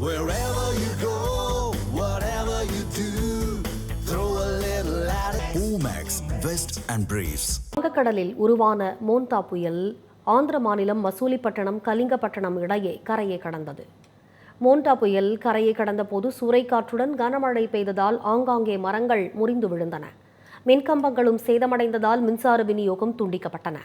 Wherever you go, whatever you do, throw a little at it. Omax, Vest and Briefs. வங்கக்கடலில் உருவான Montha புயல் ஆந்திர மாநிலம் மசூலிப்பட்டினம் கலிங்கப்பட்டினம் இடையே கரையை கடந்தது மோன்டா புயல் கரையை கடந்தபோது சூறைக்காற்றுடன் கனமழை பெய்ததால் ஆங்காங்கே மரங்கள் முறிந்து விழுந்தன மின்கம்பங்களும் சேதமடைந்ததால் மின்சார விநியோகம் துண்டிக்கப்பட்டன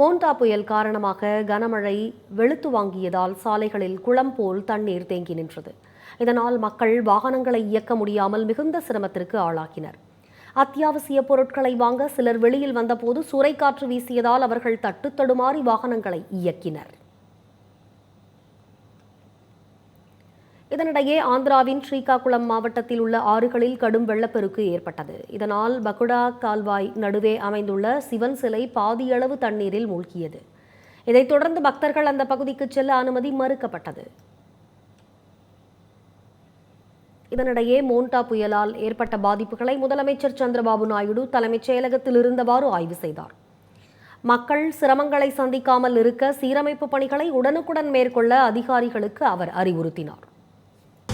மோன்டா புயல் காரணமாக கனமழை வெளுத்து வாங்கியதால் சாலைகளில் குளம் போல் தண்ணீர் தேங்கி நின்றது. இதனால் மக்கள் வாகனங்களை இயக்க முடியாமல் மிகுந்த சிரமத்திற்கு ஆளாக்கினர் அத்தியாவசிய பொருட்களை வாங்க சிலர் வெளியில் வந்தபோது சூறைக்காற்று வீசியதால் அவர்கள் தட்டு தடுமாறி வாகனங்களை இயக்கினர். இதனிடையே ஆந்திராவின் ஸ்ரீகாகுளம் மாவட்டத்தில் உள்ள ஆறுகளில் கடும் வெள்ளப்பெருக்கு ஏற்பட்டது. இதனால் பகுடா கால்வாய் நடுவே அமைந்துள்ள சிவன் சிலை பாதியளவு தண்ணீரில் மூழ்கியது. இதைத் தொடர்ந்து பக்தர்கள் அந்த பகுதிக்கு செல்ல அனுமதி மறுக்கப்பட்டது. இதனிடையே மோண்டா புயலால் ஏற்பட்ட பாதிப்புகளை முதலமைச்சர் சந்திரபாபு நாயுடு தலைமைச் செயலகத்தில் இருந்தவாறு ஆய்வு செய்தார். மக்கள் சிரமங்களை சந்திக்காமல் இருக்க சீரமைப்பு பணிகளை உடனுக்குடன் மேற்கொள்ள அதிகாரிகளுக்கு அவர் அறிவுறுத்தினார்.